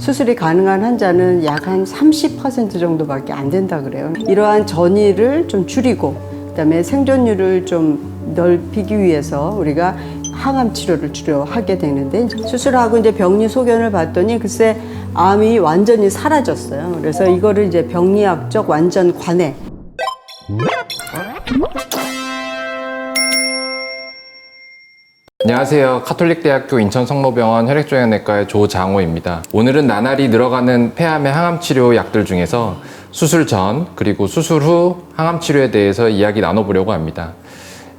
수술이 가능한 환자는 약 한 30% 정도밖에 안 된다 그래요. 이러한 전이를 좀 줄이고 그다음에 생존율을 좀 넓히기 위해서 우리가 항암 치료를 주로 하게 되는데 수술하고 이제 병리 소견을 봤더니 글쎄 암이 완전히 사라졌어요. 그래서 이거를 이제 병리학적 완전 관해 안녕하세요. 카톨릭대학교 인천성모병원 혈액종양내과의 조장호입니다. 오늘은 나날이 늘어가는 폐암의 항암치료 약들 중에서 수술 전 그리고 수술 후 항암치료에 대해서 이야기 나눠보려고 합니다.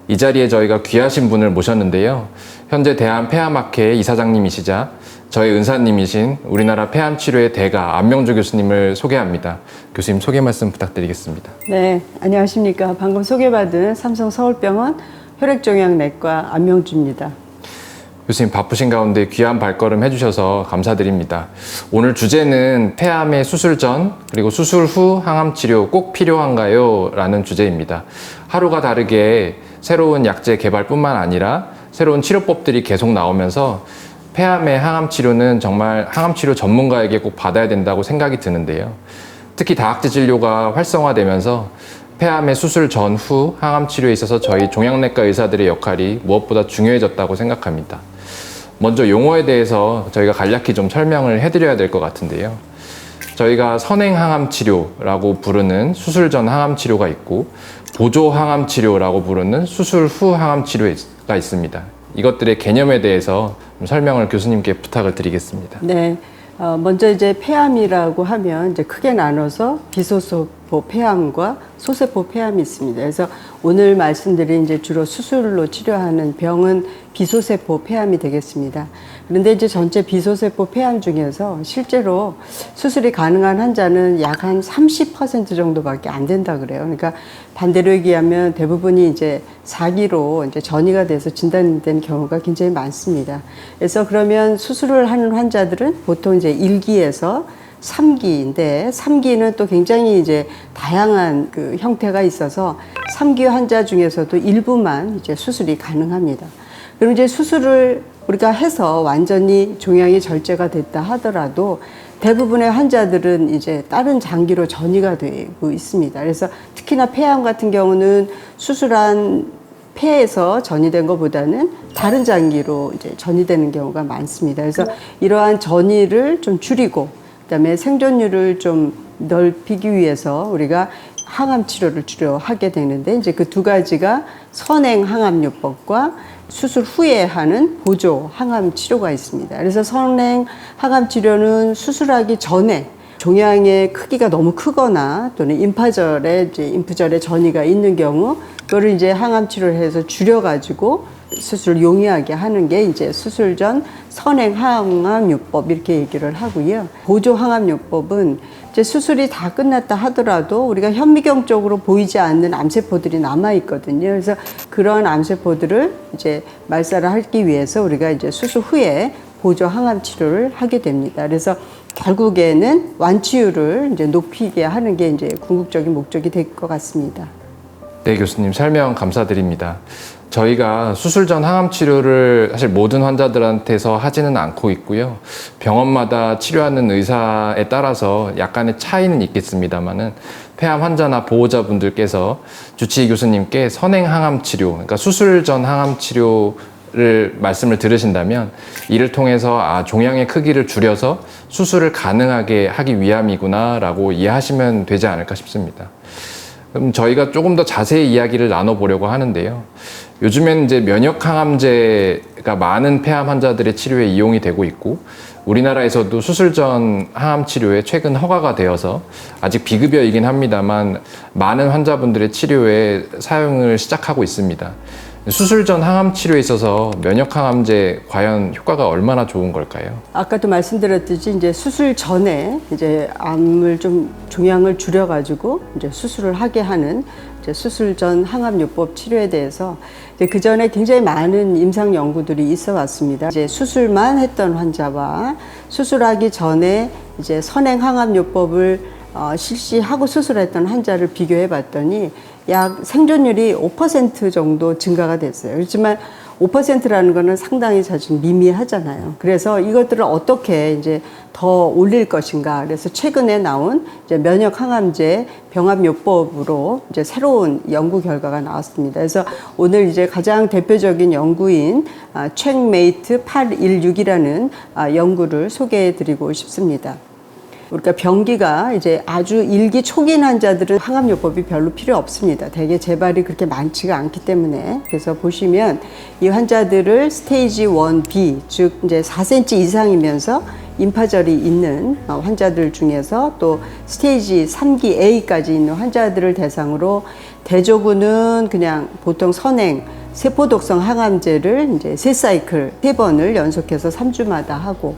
이 자리에 저희가 귀하신 분을 모셨는데요. 현재 대한폐암학회 이사장님이시자 저희 은사님이신 우리나라 폐암치료의 대가 안명주 교수님을 소개합니다. 교수님 소개 말씀 부탁드리겠습니다. 네, 안녕하십니까. 방금 소개받은 삼성 서울병원 혈액종양내과 안명주입니다. 교수님 바쁘신 가운데 귀한 발걸음 해주셔서 감사드립니다. 오늘 주제는 폐암의 수술 전 그리고 수술 후 항암 치료 꼭 필요한가요? 라는 주제입니다. 하루가 다르게 새로운 약제 개발뿐만 아니라 새로운 치료법들이 계속 나오면서 폐암의 항암 치료는 정말 항암 치료 전문가에게 꼭 받아야 된다고 생각이 드는데요. 특히 다학제 진료가 활성화되면서 폐암의 수술 전후 항암 치료에 있어서 저희 종양내과 의사들의 역할이 무엇보다 중요해졌다고 생각합니다. 먼저 용어에 대해서 저희가 간략히 좀 설명을 해드려야 될 것 같은데요. 저희가 선행 항암 치료라고 부르는 수술 전 항암 치료가 있고 보조 항암 치료라고 부르는 수술 후 항암 치료가 있습니다. 이것들의 개념에 대해서 좀 설명을 교수님께 부탁을 드리겠습니다. 네. 어, 먼저 이제 폐암이라고 하면 이제 크게 나눠서 비소세포 폐암과 소세포 폐암이 있습니다. 그래서 오늘 말씀드린 이제 주로 수술로 치료하는 병은 비소세포 폐암이 되겠습니다. 그런데 이제 전체 비소세포 폐암 중에서 실제로 수술이 가능한 환자는 약 한 30% 정도밖에 안 된다 그래요. 그러니까 반대로 얘기하면 대부분이 이제 사기로 이제 전이가 돼서 진단된 경우가 굉장히 많습니다. 그래서 그러면 수술을 하는 환자들은 보통 이제 1기에서 3기인데 3기는 또 굉장히 이제 다양한 그 형태가 있어서 3기 환자 중에서도 일부만 이제 수술이 가능합니다. 그럼 이제 수술을 우리가 해서 완전히 종양이 절제가 됐다 하더라도 대부분의 환자들은 이제 다른 장기로 전이가 되고 있습니다. 그래서 특히나 폐암 같은 경우는 수술한 폐에서 전이된 것보다는 다른 장기로 이제 전이되는 경우가 많습니다. 그래서 이러한 전이를 좀 줄이고 그다음에 생존율을 좀 넓히기 위해서 우리가 항암 치료를 주로 하게 되는데 이제 그 두 가지가 선행 항암요법과 수술 후에 하는 보조 항암 치료가 있습니다. 그래서 선행 항암 치료는 수술하기 전에 종양의 크기가 너무 크거나 또는 임파절에 이제 임프절에 전이가 있는 경우 그거를 이제 항암 치료를 해서 줄여 가지고 수술을 용이하게 하는 게 이제 수술 전 선행 항암요법 이렇게 얘기를 하고요. 보조 항암요법은 이제 수술이 다 끝났다 하더라도 우리가 현미경적으로 보이지 않는 암세포들이 남아 있거든요. 그래서 그런 암세포들을 이제 말살을 하기 위해서 우리가 이제 수술 후에 보조 항암 치료를 하게 됩니다. 그래서 결국에는 완치율을 이제 높이게 하는 게 이제 궁극적인 목적이 될 것 같습니다. 네, 교수님 설명 감사드립니다. 저희가 수술 전 항암 치료를 사실 모든 환자들한테서 하지는 않고 있고요. 병원마다 치료하는 의사에 따라서 약간의 차이는 있겠습니다만은 폐암 환자나 보호자분들께서 주치의 교수님께 선행 항암 치료, 그러니까 수술 전 항암 치료 를 말씀을 들으신다면 이를 통해서 아 종양의 크기를 줄여서 수술을 가능하게 하기 위함이구나라고 이해하시면 되지 않을까 싶습니다. 그럼 저희가 조금 더 자세히 이야기를 나눠보려고 하는데요. 요즘엔 이제 면역 항암제가 많은 폐암 환자들의 치료에 이용이 되고 있고 우리나라에서도 수술 전 항암 치료에 최근 허가가 되어서 아직 비급여이긴 합니다만 많은 환자분들의 치료에 사용을 시작하고 있습니다. 수술 전 항암 치료에 있어서 면역 항암제 과연 효과가 얼마나 좋은 걸까요? 아까도 말씀드렸듯이 이제 수술 전에 이제 암을 좀 종양을 줄여가지고 이제 수술을 하게 하는 이제 수술 전 항암요법 치료에 대해서 이제 그 전에 굉장히 많은 임상 연구들이 있어 왔습니다. 이제 수술만 했던 환자와 수술하기 전에 이제 선행 항암요법을 어, 실시하고 수술했던 환자를 비교해 봤더니 약 생존율이 5% 정도 증가가 됐어요. 그렇지만 5%라는 거는 상당히 사실 미미하잖아요. 그래서 이것들을 어떻게 이제 더 올릴 것인가. 그래서 최근에 나온 이제 면역 항암제 병합요법으로 이제 새로운 연구 결과가 나왔습니다. 그래서 오늘 이제 가장 대표적인 연구인 아, 책메이트 816이라는 아, 연구를 소개해 드리고 싶습니다. 우리가 병기가 이제 아주 일기 초기인 환자들은 항암요법이 별로 필요 없습니다. 대개 재발이 그렇게 많지가 않기 때문에 그래서 보시면 이 환자들을 스테이지 1B 즉 이제 4cm 이상이면서 임파절이 있는 어, 환자들 중에서 또 스테이지 3기 A까지 있는 환자들을 대상으로 대조군은 그냥 보통 선행 세포 독성 항암제를 이제 세 사이클 세 번을 연속해서 3주마다 하고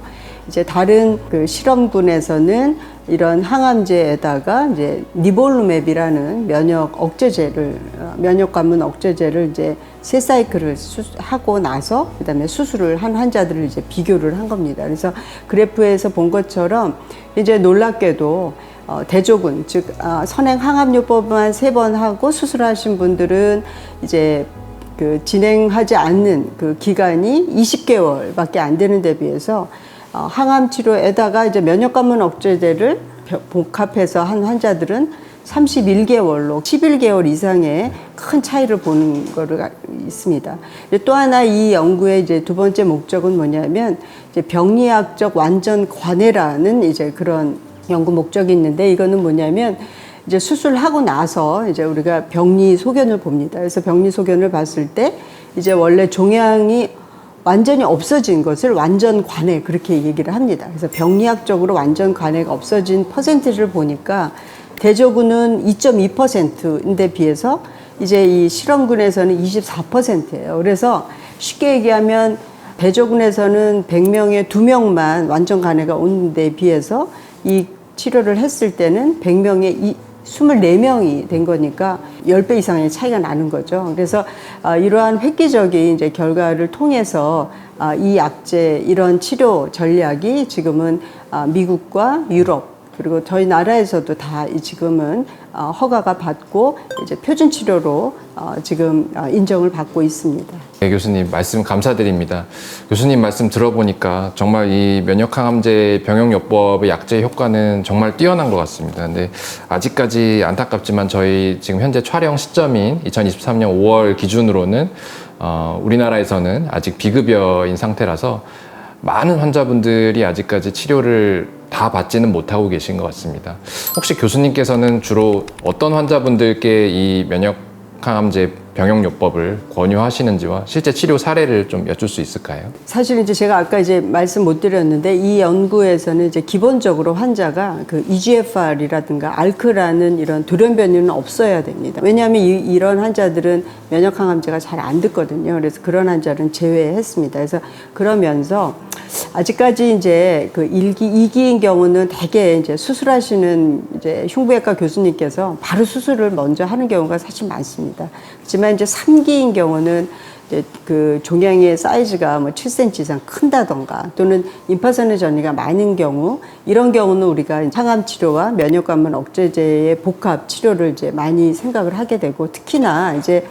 이제 다른 그 실험군에서는 이런 항암제에다가 이제 니볼루맵이라는 면역 억제제를 어, 면역 관문 억제제를 이제 세 사이클을 수- 하고 나서 그다음에 수술을 한 환자들을 이제 비교를 한 겁니다. 그래서 그래프에서 본 것처럼 이제 놀랍게도 어, 대조군 즉 아, 선행 항암요법만 세 번 하고 수술하신 분들은 이제 그 진행하지 않는 그 기간이 20개월밖에 안 되는 데 비해서 어, 항암 치료에다가 이제 면역관문 억제제를 벼- 복합해서 한 환자들은 31개월로 11개월 이상의 큰 차이를 보는 거가 있습니다. 또 하나 이 연구의 이제 두 번째 목적은 뭐냐면 이제 병리학적 완전 관해라는 이제 그런 연구 목적이 있는데 이거는 뭐냐면 이제 수술하고 나서 이제 우리가 병리 소견을 봅니다. 그래서 병리 소견을 봤을 때 이제 원래 종양이 완전히 없어진 것을 완전 관해 그렇게 얘기를 합니다. 그래서 병리학적으로 완전 관해가 없어진 퍼센티지를 보니까 대조군은 2.2%인데 비해서 이제 이 실험군에서는 24%예요. 그래서 쉽게 얘기하면 대조군에서는 100명에 2명만 완전 간해가 온데 비해서 이 치료를 했을 때는 100명에 이 24명이 된 거니까 10배 이상의 차이가 나는 거죠. 그래서 아, 이러한 획기적인 이제 결과를 통해서 아, 이 약제 이런 치료 전략이 지금은 아, 미국과 유럽 그리고 저희 나라에서도 다이 지금은 어, 허가가 받고 이제 표준 치료로 어, 지금 어, 인정을 받고 있습니다. 네, 교수님 말씀 감사드립니다. 교수님 말씀 들어보니까 정말 이 면역항암제 병용요법의 약제 효과는 정말 뛰어난 것 같습니다. 근데 아직까지 안타깝지만 저희 지금 현재 촬영 시점인 2023년 5월 기준으로는 어, 우리나라에서는 아직 비급여인 상태라서 많은 환자분들이 아직까지 치료를 다 받지는 못하고 계신 것 같습니다. 혹시 교수님께서는 주로 어떤 환자분들께 이 면역 항암제 병용요법을 권유하시는지와 실제 치료 사례를 좀 여쭐 수 있을까요? 사실 이제 제가 아까 이제 말씀 못 드렸는데 이 연구에서는 이제 기본적으로 환자가 그 EGFR이라든가 알크라는 이런 돌연변이는 없어야 됩니다. 왜냐하면 이, 이런 환자들은 면역 항암제가 잘 안 듣거든요. 그래서 그런 환자는 제외했습니다. 그래서 그러면서 아직까지 이제 그 1기, 2기인 경우는 대개 이제 수술하시는 이제 흉부외과 교수님께서 바로 수술을 먼저 하는 경우가 사실 많습니다. 그렇지만 이제 3기인 경우는 이제 그 종양의 사이즈가 뭐 7cm 이상 큰다던가 또는 임파선의 전이가 많은 경우 이런 경우는 우리가 항암 치료와 면역관문 억제제의 복합 치료를 이제 많이 생각을 하게 되고 특히나 이제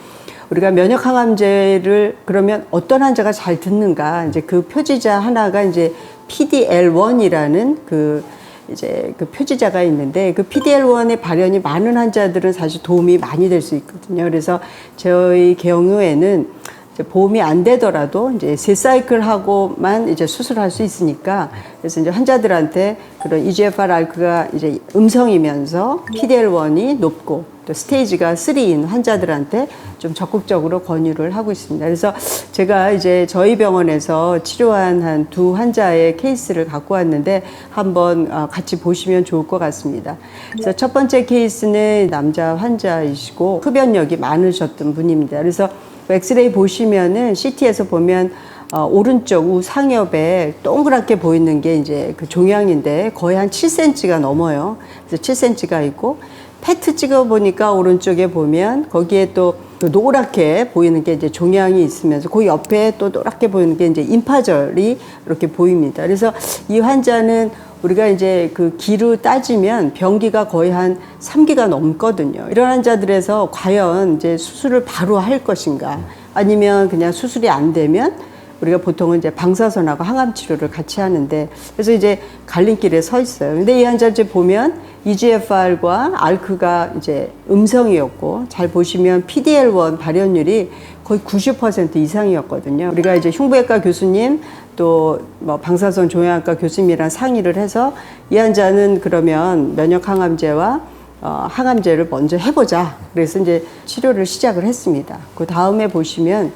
우리가 면역 항암제를 그러면 어떤 환자가 잘 듣는가? 이제 그 표지자 하나가 이제 PDL1이라는 그 이제 그 표지자가 있는데 그 PDL1의 발현이 많은 환자들은 사실 도움이 많이 될 수 있거든요. 그래서 저희 경우에는 이제 보험이 안 되더라도 이제 세 사이클 하고만 이제 수술할 수 있으니까 그래서 이제 환자들한테 그런 EGFR 알크가 이제 음성이면서 PDL1이 높고 또 스테이지가 3인 환자들한테 좀 적극적으로 권유를 하고 있습니다. 그래서 제가 이제 저희 병원에서 치료한 한 두 환자의 케이스를 갖고 왔는데 한번 어, 같이 보시면 좋을 것 같습니다. 그래서 첫 번째 케이스는 남자 환자이시고 흡연력이 많으셨던 분입니다. 그래서 엑스레이 보시면은 CT에서 보면 어, 오른쪽 우상엽에 동그랗게 보이는 게 이제 그 종양인데 거의 한 7cm가 넘어요. 그래서 7cm가 있고 페트 찍어 보니까 오른쪽에 보면 거기에 또그 노랗게 보이는 게 이제 종양이 있으면서 그 옆에 또 노랗게 보이는 게 이제 임파절이 이렇게 보입니다. 그래서 이 환자는 우리가 이제 그 기로 따지면 병기가 거의 한 3기가 넘거든요. 이런 환자들에서 과연 이제 수술을 바로 할 것인가 아니면 그냥 수술이 안 되면 우리가 보통은 이제 방사선하고 항암 치료를 같이 하는데 그래서 이제 갈림길에 서 있어요. 근데 이 환자 이제 보면 EGFR과 알크가 이제 음성이었고 잘 보시면 PDL1 발현율이 거의 90% 이상이었거든요. 우리가 이제 흉부외과 교수님 또 뭐 방사선 종양학과 교수님이랑 상의를 해서 이 환자는 그러면 면역 항암제와 어, 항암제를 먼저 해보자. 그래서 이제 치료를 시작을 했습니다. 그 다음에 보시면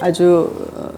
아주 어,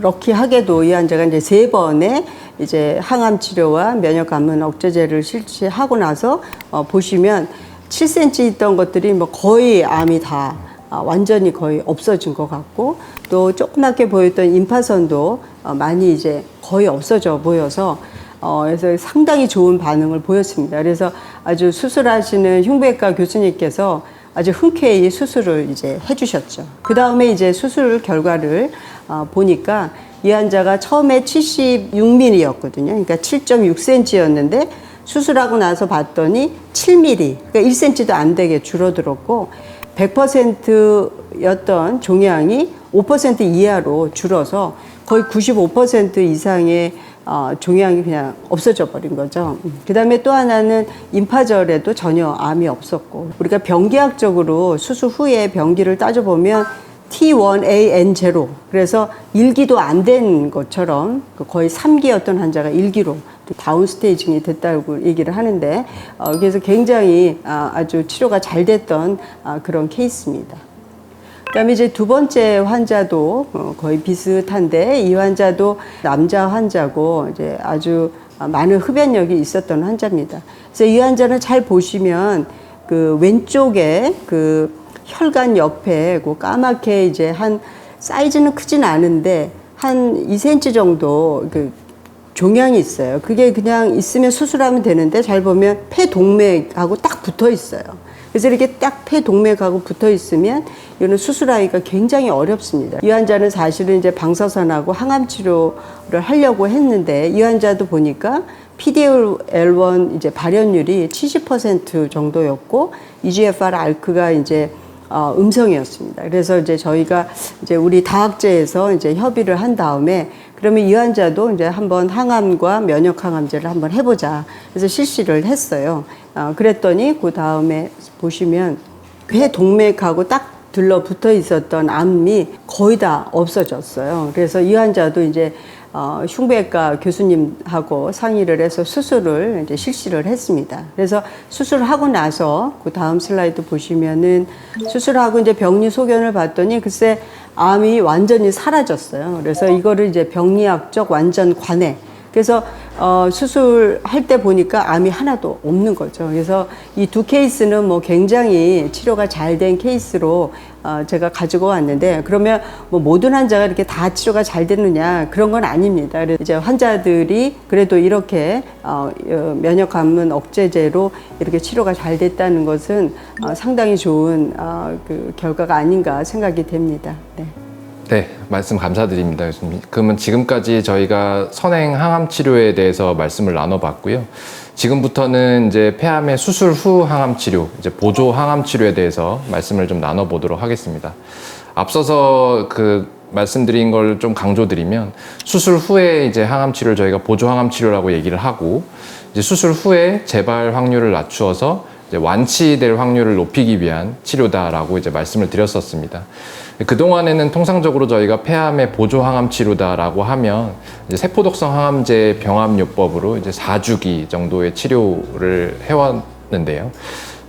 럭키하게도 이 환자가 이제 세 번의 이제 항암 치료와 면역 감문 억제제를 실시하고 나서 어, 보시면 7cm 있던 것들이 뭐 거의 암이 다 아, 완전히 거의 없어진 것 같고 또 조그맣게 보였던 임파선도 어, 많이 이제 거의 없어져 보여서 어, 그래서 상당히 좋은 반응을 보였습니다. 그래서 아주 수술하시는 흉부외과 교수님께서 아주 흔쾌히 수술을 이제 해주셨죠. 그 다음에 이제 수술 결과를 어, 보니까 이 환자가 처음에 76mm였거든요. 그러니까 7.6cm였는데 수술하고 나서 봤더니 7mm, 그러니까 1cm도 안 되게 줄어들었고 100%였던 종양이 5% 이하로 줄어서 거의 95% 이상의 어, 종양이 그냥 없어져 버린 거죠. 그 다음에 또 하나는 임파절에도 전혀 암이 없었고, 우리가 병기학적으로 수술 후에 병기를 따져보면 T1AN0. 그래서 일기도 안 된 것처럼 그 거의 3기였던 환자가 일기로 다운 스테이징이 됐다고 얘기를 하는데, 어, 그래서 굉장히 아, 아주 치료가 잘 됐던 아, 그런 케이스입니다. 그다음에 이제 두 번째 환자도 어, 거의 비슷한데 이 환자도 남자 환자고 이제 아주 많은 흡연력이 있었던 환자입니다. 그래서 이 환자는 잘 보시면 그 왼쪽에 그 혈관 옆에 그 까맣게 이제 한 사이즈는 크진 않은데 한 2cm 정도 그 종양이 있어요. 그게 그냥 있으면 수술하면 되는데 잘 보면 폐 동맥하고 딱 붙어 있어요. 그래서 이렇게 딱 폐 동맥하고 붙어 있으면 이거는 수술하기가 굉장히 어렵습니다. 이 환자는 사실은 이제 방사선하고 항암 치료를 하려고 했는데 이 환자도 보니까 PDL1 이제 발현율이 70% 정도였고 EGFR 알크가 이제 어, 음성이었습니다. 그래서 이제 저희가 이제 우리 다학제에서 이제 협의를 한 다음에 그러면 이 환자도 이제 한번 항암과 면역 항암제를 한번 해보자. 그래서 실시를 했어요. 어, 그랬더니 그 다음에 보시면 폐 동맥하고 딱 들러붙어 있었던 암이 거의 다 없어졌어요. 그래서 이 환자도 이제 어, 흉부외과 교수님하고 상의를 해서 수술을 이제 실시를 했습니다. 그래서 수술하고 나서 그 다음 슬라이드 보시면은 수술하고 이제 병리 소견을 봤더니 글쎄 암이 완전히 사라졌어요. 그래서 이거를 이제 병리학적 완전 관해. 그래서 어, 수술할 때 보니까 암이 하나도 없는 거죠. 그래서 이 두 케이스는 뭐 굉장히 치료가 잘 된 케이스로 어, 제가 가지고 왔는데 그러면 뭐 모든 환자가 이렇게 다 치료가 잘 되느냐 그런 건 아닙니다. 그래서 이제 환자들이 그래도 이렇게 어, 어, 면역 감문 억제제로 이렇게 치료가 잘 됐다는 것은 어, 상당히 좋은 어, 그 결과가 아닌가 생각이 됩니다. 네. 네, 말씀 감사드립니다. 그러면 지금까지 저희가 선행 항암 치료에 대해서 말씀을 나눠봤고요. 지금부터는 이제 폐암의 수술 후 항암 치료, 이제 보조 항암 치료에 대해서 말씀을 좀 나눠보도록 하겠습니다. 앞서서 그 말씀드린 걸 좀 강조드리면 수술 후에 이제 항암 치료를 저희가 보조 항암 치료라고 얘기를 하고 이제 수술 후에 재발 확률을 낮추어서 완치될 확률을 높이기 위한 치료다라고 이제 말씀을 드렸었습니다. 그동안에는 통상적으로 저희가 폐암의 보조 항암 치료다라고 하면 세포독성 항암제 병합요법으로 이제 4주기 정도의 치료를 해왔는데요.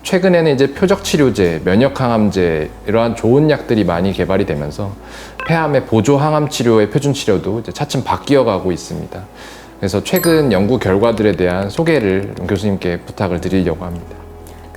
최근에는 이제 표적 치료제, 면역 항암제 이러한 좋은 약들이 많이 개발이 되면서 폐암의 보조 항암 치료의 표준 치료도 차츰 바뀌어 가고 있습니다. 그래서 최근 연구 결과들에 대한 소개를 좀 교수님께 부탁을 드리려고 합니다.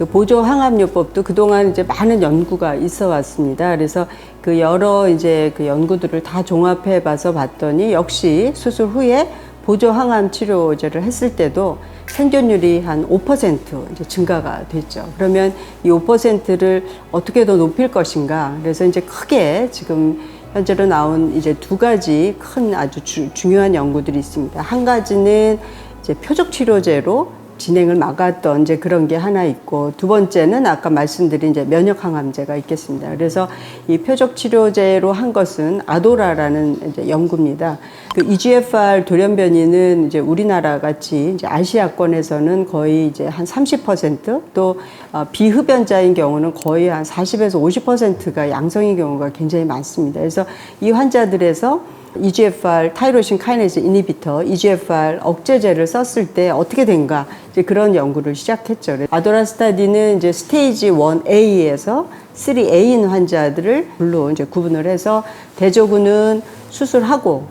그 보조 항암요법도 그동안 이제 많은 연구가 있어 왔습니다. 그래서 그 여러 이제 그 연구들을 다 종합해 봐서 봤더니 역시 수술 후에 보조 항암 치료제를 했을 때도 생존율이 한 5% 이제 증가가 됐죠. 그러면 이 5%를 어떻게 더 높일 것인가? 그래서 이제 크게 지금 현재로 나온 이제 두 가지 큰 아주 주- 중요한 연구들이 있습니다. 한 가지는 이제 표적 치료제로 진행을 막았던 이제 그런 게 하나 있고 두 번째는 아까 말씀드린 이제 면역 항암제가 있겠습니다. 그래서 이 표적 치료제로 한 것은 아도라라는 이제 연구입니다. 그 EGFR 돌연변이는 이제 우리나라 같이 이제 아시아권에서는 거의 이제 한 30%또 어, 비흡연자인 경우는 거의 한 40에서 50%가 양성인 경우가 굉장히 많습니다. 그래서 이 환자들에서 EGFR 타이로신 카이네즈 이니비터 EGFR 억제제를 썼을 때 어떻게 된가 이제 그런 연구를 시작했죠. 아도라 스타디는 이제 스테이지 1A에서 3A인 환자들을 둘로 이제 구분을 해서 대조군은 수술하고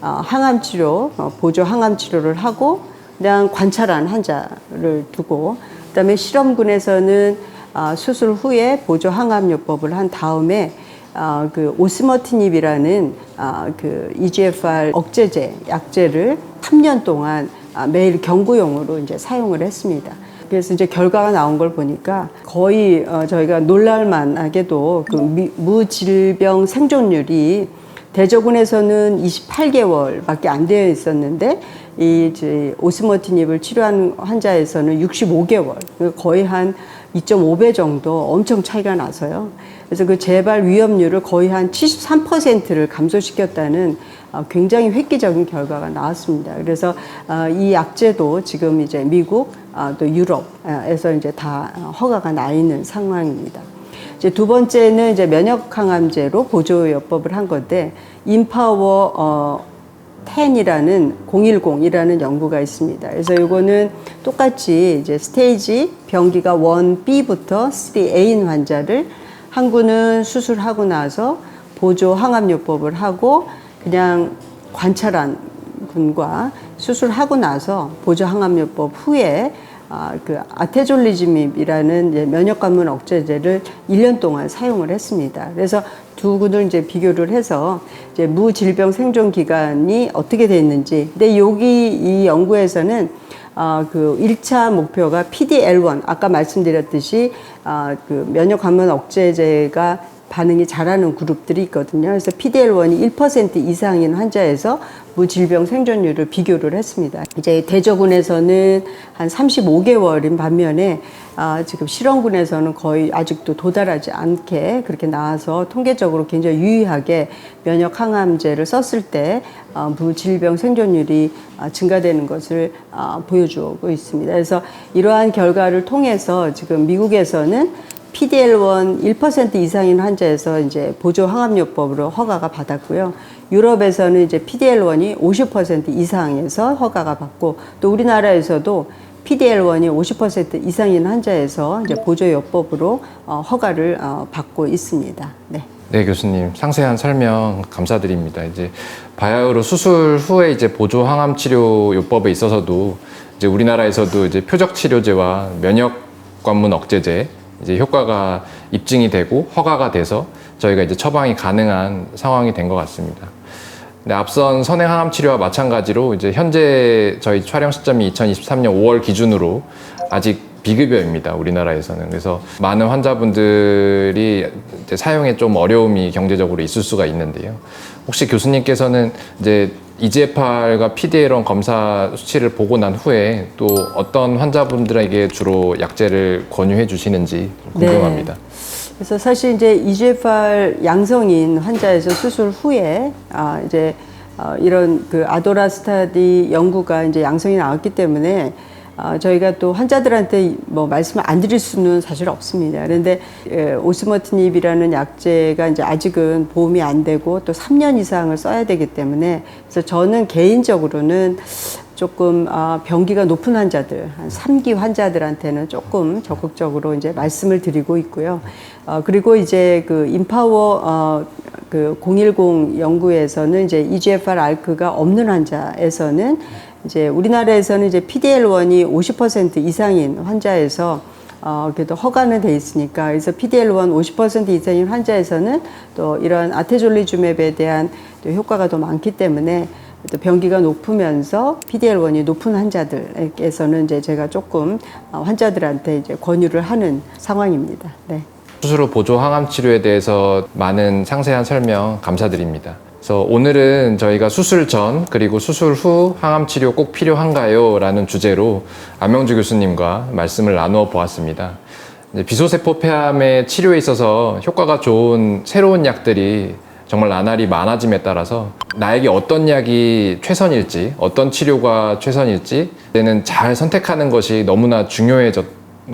어, 항암 치료 어, 보조 항암 치료를 하고 그냥 관찰한 환자를 두고 그다음에 실험군에서는 아, 수술 후에 보조 항암요법을 한 다음에 아, 그 오스머티닙이라는 아, 그 EGFR 억제제 약제를 3년 동안 아, 매일 경구용으로 이제 사용을 했습니다. 그래서 이제 결과가 나온 걸 보니까 거의 어, 저희가 놀랄만하게도 그 미- 무질병 생존율이 대저군에서는 28개월밖에 안 되어 있었는데 이 이제 오스머티닙을 치료한 환자에서는 65개월 거의 한 2.5배 정도 엄청 차이가 나서요. 그래서 그 재발 위험률을 거의 한 73%를 감소시켰다는 어, 굉장히 획기적인 결과가 나왔습니다. 그래서 어, 이 약제도 지금 이제 미국 아, 또 유럽에서 이제 다 어, 허가가 나 있는 상황입니다. 이제 두 번째는 이제 면역 항암제로 보조 요법을 한 건데 인파워 어 10이라는 010이라는 연구가 있습니다. 그래서 이거는 똑같이 이제 스테이지 병기가 1B부터 3A인 환자를 항구는 수술하고 나서 보조 항암요법을 하고 그냥 관찰한 군과 수술하고 나서 보조 항암요법 후에 아, 그 아테졸리즘이라는 이제 면역 관문 억제제를 1년 동안 사용을 했습니다. 그래서 두 군을 이제 비교를 해서 이제 무질병 생존 기간이 어떻게 됐는지. 근데 여기 이 연구에서는 아, 그 1차 목표가 PDL1 아까 말씀드렸듯이 아, 그 면역 관문 억제제가 반응이 잘하는 그룹들이 있거든요. 그래서 PDL1이 1% 이상인 환자에서 무질병 생존율을 비교를 했습니다. 이제 대저군에서는 한 35개월인 반면에 아, 지금 실험군에서는 거의 아직도 도달하지 않게 그렇게 나와서 통계적으로 굉장히 유의하게 면역 항암제를 썼을 때 어, 무질병 생존율이 아, 증가되는 것을 아, 보여주고 있습니다. 그래서 이러한 결과를 통해서 지금 미국에서는 PDL1 1% 이상인 환자에서 이제 보조 항암요법으로 허가가 받았고요. 유럽에서는 이제 PDL1이 50% 이상에서 허가가 받고 또 우리나라에서도 PDL1이 50% 이상인 환자에서 이제 보조요법으로 어, 허가를 어, 받고 있습니다. 네. 네, 교수님. 상세한 설명 감사드립니다. 이제 바이오로 수술 후에 이제 보조 항암 치료 요법에 있어서도 이제 우리나라에서도 이제 표적 치료제와 면역 관문 억제제 이제 효과가 입증이 되고 허가가 돼서 저희가 이제 처방이 가능한 상황이 된 것 같습니다. 네, 앞선 선행 항암 치료와 마찬가지로 이제 현재 저희 촬영 시점이 2023년 5월 기준으로 아직 비급여입니다. 우리나라에서는. 그래서 많은 환자분들이 사용에 좀 어려움이 경제적으로 있을 수가 있는데요. 혹시 교수님께서는 이제 EGFR과 PDL1 검사 수치를 보고 난 후에 또 어떤 환자분들에게 주로 약제를 권유해 주시는지 궁금합니다. 그래서 사실 이제 EGFR 양성인 환자에서 수술 후에 아 이제 어, 이런 그 아도라 스타디 연구가 이제 양성이 나왔기 때문에 아, 저희가 또 환자들한테 뭐 말씀을 안 드릴 수는 사실 없습니다. 그런데 예, 오스머티닙이라는 약제가 이제 아직은 보험이 안 되고 또 3년 이상을 써야 되기 때문에 그래서 저는 개인적으로는 조금 아, 병기가 높은 환자들, 한 3기 환자들한테는 조금 적극적으로 이제 말씀을 드리고 있고요. 어, 그리고 이제 그 인파워 어, 그010 연구에서는 이제 EGFR 알크가 없는 환자에서는 이제 우리나라에서는 이제 PDL1이 50% 이상인 환자에서 어, 그래도 허가는 돼 있으니까 그래서 PDL1 50% 이상인 환자에서는 또 이런 아테졸리주맵에 대한 또 효과가 더 많기 때문에 또 병기가 높으면서 PDL1이 높은 환자들에게서는 이제 제가 조금 어, 환자들한테 이제 권유를 하는 상황입니다. 네. 수술 후 보조 항암 치료에 대해서 많은 상세한 설명 감사드립니다. 그래서 오늘은 저희가 수술 전 그리고 수술 후 항암 치료 꼭 필요한가요? 라는 주제로 안명주 교수님과 말씀을 나누어 보았습니다. 비소세포 폐암의 치료에 있어서 효과가 좋은 새로운 약들이 정말 나날이 많아짐에 따라서 나에게 어떤 약이 최선일지, 어떤 치료가 최선일지, 때는 잘 선택하는 것이 너무나 중요해졌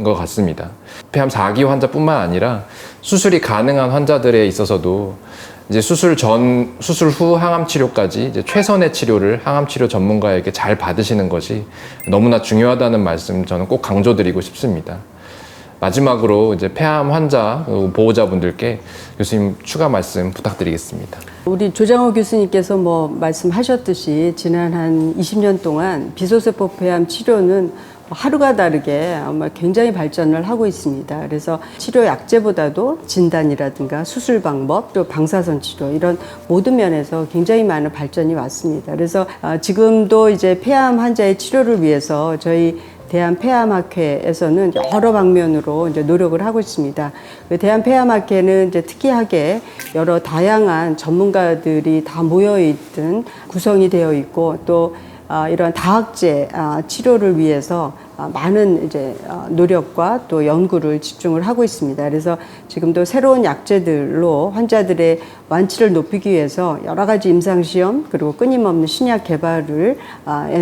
것 같습니다. 폐암 4기 환자뿐만 아니라 수술이 가능한 환자들에 있어서도 이제 수술 전, 수술 후 항암 치료까지 이제 최선의 치료를 항암 치료 전문가에게 잘 받으시는 것이 너무나 중요하다는 말씀 저는 꼭 강조드리고 싶습니다. 마지막으로 이제 폐암 환자 어, 보호자분들께 교수님 추가 말씀 부탁드리겠습니다. 우리 조장호 교수님께서 뭐 말씀하셨듯이 지난 한 20년 동안 비소세포 폐암 치료는 하루가 다르게 아마 굉장히 발전을 하고 있습니다. 그래서 치료 약제보다도 진단이라든가 수술 방법 또 방사선 치료 이런 모든 면에서 굉장히 많은 발전이 왔습니다. 그래서 아, 지금도 이제 폐암 환자의 치료를 위해서 저희 대한폐암학회에서는 여러 방면으로 이제 노력을 하고 있습니다. 그 대한폐암학회는 이제 특이하게 여러 다양한 전문가들이 다 모여 있든 구성이 되어 있고 또 아, 이런 다학제 아, 치료를 위해서 아, 많은 이제 어, 노력과 또 연구를 집중을 하고 있습니다. 그래서 지금도 새로운 약제들로 환자들의 완치를 높이기 위해서 여러 가지 임상 시험 그리고 끊임없는 신약 개발을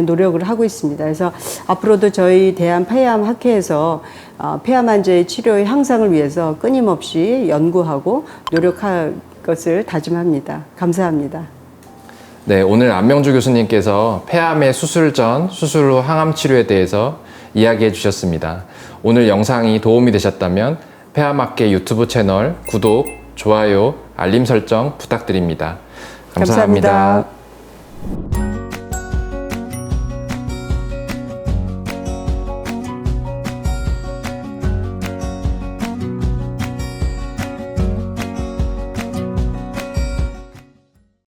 노력을 하고 있습니다. 그래서 앞으로도 저희 대한 폐암 학회에서 어, 폐암 환자의 치료의 향상을 위해서 끊임없이 연구하고 노력할 것을 다짐합니다. 감사합니다. 네, 오늘 안명주 교수님께서 폐암의 수술 전, 수술 후 항암 치료에 대해서 이야기해 주셨습니다. 오늘 영상이 도움이 되셨다면 폐암학계 유튜브 채널 구독, 좋아요, 알림 설정 부탁드립니다 감사합니다. 감사합니다.